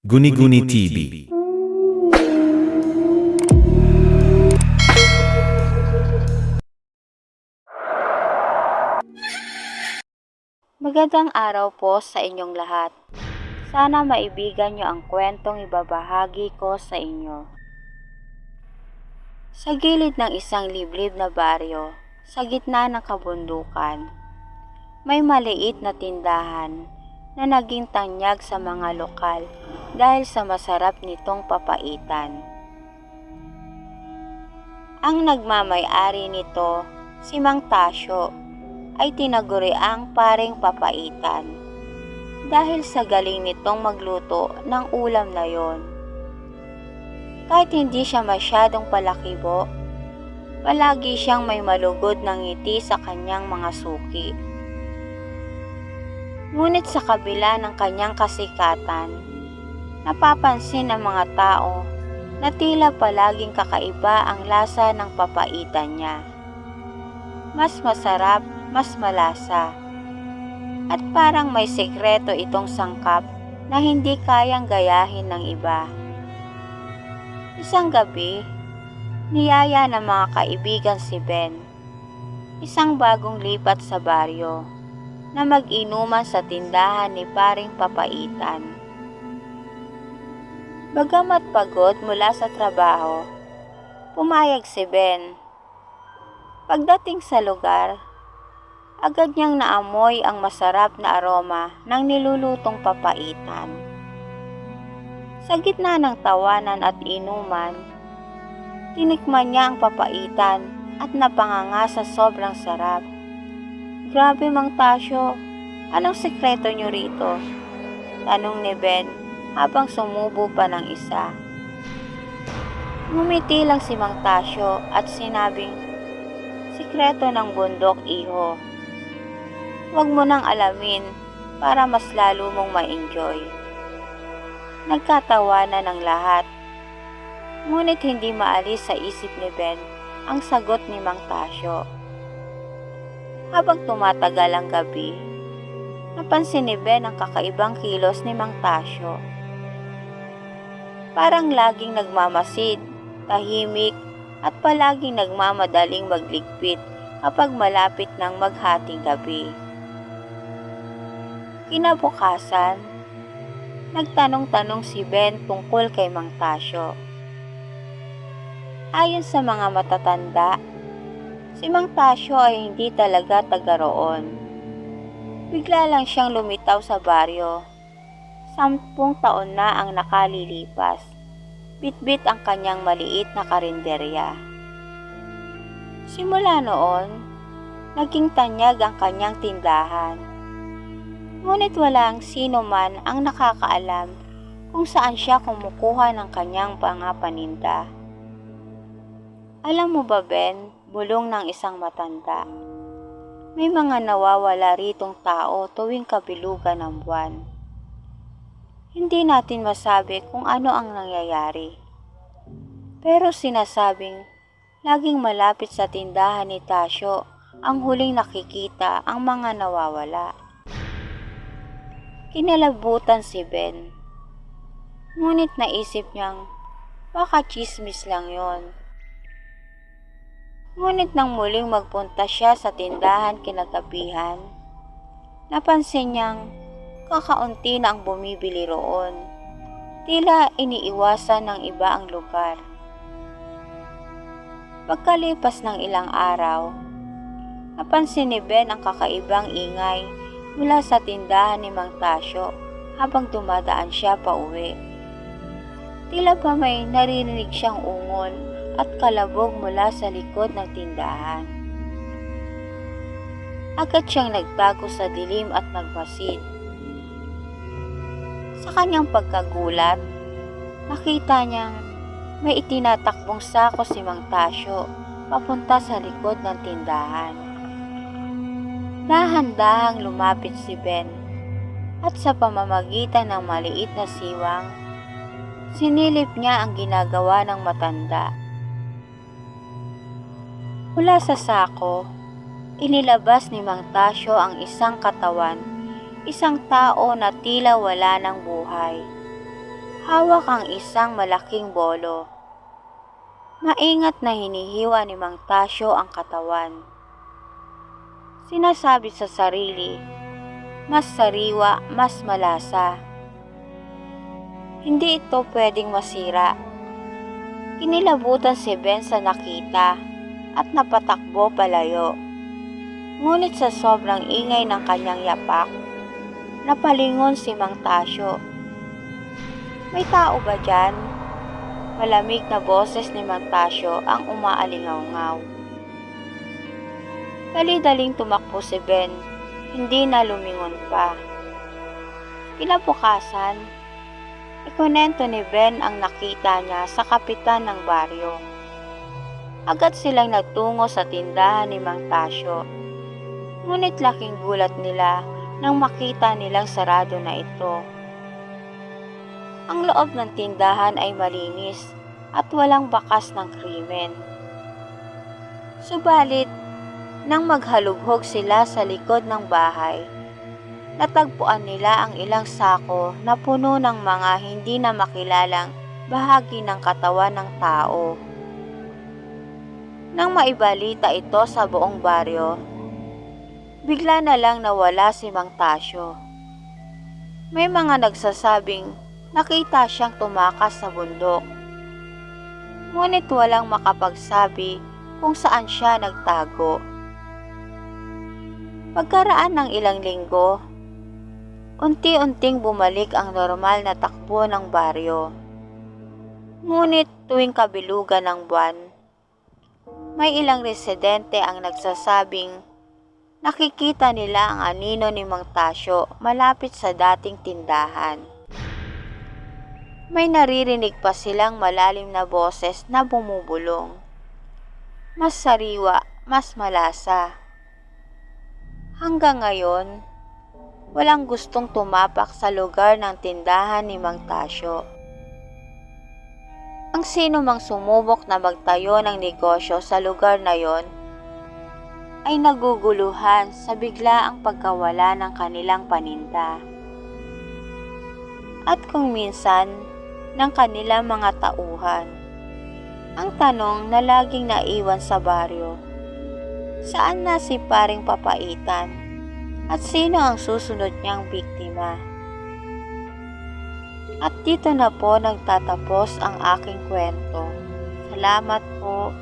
Guni-Guni TV. Magandang araw po sa inyong lahat. Sana maibigan niyo ang kwentong ibabahagi ko sa inyo. Sa gilid ng isang liblib na baryo, sa gitna ng kabundukan, may maliit na tindahan na naging tanyag sa mga lokal dahil sa masarap nitong papaitan. Ang nagmamay-ari nito, si Mang Tasyo, ay tinaguriang paring papaitan dahil sa galing nitong magluto ng ulam na yon. Kahit hindi siya masyadong palakibo, palagi siyang may malugod ng ngiti sa kanyang mga suki. Ngunit sa kabila ng kanyang kasikatan, napapansin ng mga tao na tila palaging kakaiba ang lasa ng papaitan niya. Mas masarap mas malasa. At parang may sekreto itong sangkap na hindi kayang gayahin ng iba. Isang gabi, niyaya ng mga kaibigan si Ben, isang bagong lipat sa baryo, na mag-inuman sa tindahan ni paring papaitan. Bagamat pagod mula sa trabaho, pumayag si Ben. Pagdating sa lugar, agad niyang naamoy ang masarap na aroma ng nilulutong papaitan. Sa gitna ng tawanan at inuman, tinikman niya ang papaitan at napanganga sa sobrang sarap. Grabe Mang Tasyo, anong sekreto niyo rito? Tanong ni Ben habang sumubo pa ng isa. Ngumiti lang si Mang Tasyo at sinabing, Sikreto ng bundok, iho. Huwag mo nang alamin para mas lalo mong ma-enjoy. Nagkatawanan ng lahat. Ngunit hindi maalis sa isip ni Ben ang sagot ni Mang Tasyo. Habang tumatagal ang gabi, napansin ni Ben ang kakaibang kilos ni Mang Tasyo. Parang laging nagmamasid, tahimik, at palaging nagmamadaling magligpit kapag malapit ng maghating gabi. Kinabukasan, nagtanong-tanong si Ben tungkol kay Mang Tasyo. Ayon sa mga matatanda, si Mang Tasyo ay hindi talaga taga roon. Bigla lang siyang lumitaw sa baryo. Sampung taon na ang nakalilipas. Bitbit ang kanyang maliit na karinderya. Simula noon, naging tanyag ang kanyang tindahan. Ngunit walang sino man ang nakakaalam kung saan siya kumukuha ng kanyang mga paninda. Alam mo ba, Ben, bulong ng isang matanda. May mga nawawala ritong tao tuwing kabilugan ng buwan. Hindi natin masabi kung ano ang nangyayari. Pero sinasabing laging malapit sa tindahan ni Tasyo ang huling nakikita ang mga nawawala. Kinalabutan si Ben. Ngunit naisip niyang baka chismis lang yon. Ngunit nang muling magpunta siya sa tindahan kinagabihan, napansin niyang kakaunti na ang bumibili roon. Tila iniiwasan ng iba ang lugar. Pagkalipas ng ilang araw, napansin ni Ben ang kakaibang ingay mula sa tindahan ni Mang Tasyo habang dumadaan siya pa uwi. Tila pa may naririnig siyang ungol at kalabog mula sa likod ng tindahan. Agad siyang nagtago sa dilim at nagmasid. Sa kanyang pagkagulat, nakita niyang may itinatakbong sako si Mang Tasyo papunta sa likod ng tindahan. Dahan-dahang lumapit si Ben at sa pamamagitan ng maliit na siwang, sinilip niya ang ginagawa ng matanda. Mula sa sako, inilabas ni Mang Tasyo ang isang katawan, isang tao na tila wala ng buhay. Hawak ang isang malaking bolo. Maingat na hinihiwa ni Mang Tasyo ang katawan. Sinasabi sa sarili, mas sariwa, mas malasa. Hindi ito pwedeng masira. Kinilabutan si Ben sa nakita at napatakbo palayo. Ngunit sa sobrang ingay ng kanyang yapak, napalingon si Mang Tasyo. May tao ba dyan? Malamig na boses ni Mang Tasyo ang umaalingaw-ngaw. Dali-daling tumakbo si Ben, hindi na lumingon pa. Kinabukasan, ikunento ni Ben ang nakita niya sa kapitan ng baryo. Agad silang nagtungo sa tindahan ni Mang Tasyo. Ngunit laking gulat nila nang makita nilang sarado na ito. Ang loob ng tindahan ay malinis at walang bakas ng krimen. Subalit, nang maghalughog sila sa likod ng bahay, natagpuan nila ang ilang sako na puno ng mga hindi na makilalang bahagi ng katawan ng tao. Nang maibalita ito sa buong baryo, bigla na lang nawala si Mang Tasyo. May mga nagsasabing nakita siyang tumakas sa bundok. Ngunit walang makapagsabi kung saan siya nagtago. Pagkaraan ng ilang linggo, unti-unting bumalik ang normal na takbo ng baryo. Ngunit tuwing kabilugan ng buwan, may ilang residente ang nagsasabing nakikita nila ang anino ni Mang Tasyo malapit sa dating tindahan. May naririnig pa silang malalim na boses na bumubulong. Mas sariwa, mas malasa. Hanggang ngayon, walang gustong tumapak sa lugar ng tindahan ni Mang Tasyo. Ang sino mang sumubok na magtayo ng negosyo sa lugar na yon ay naguguluhan sa biglaang pagkawala ng kanilang paninda. At kung minsan, ng kanilang mga tauhan. Ang tanong na laging naiwan sa baryo, Saan na si paring papaitan? At sino ang susunod niyang biktima? At dito na po nagtatapos ang aking kwento. Salamat po.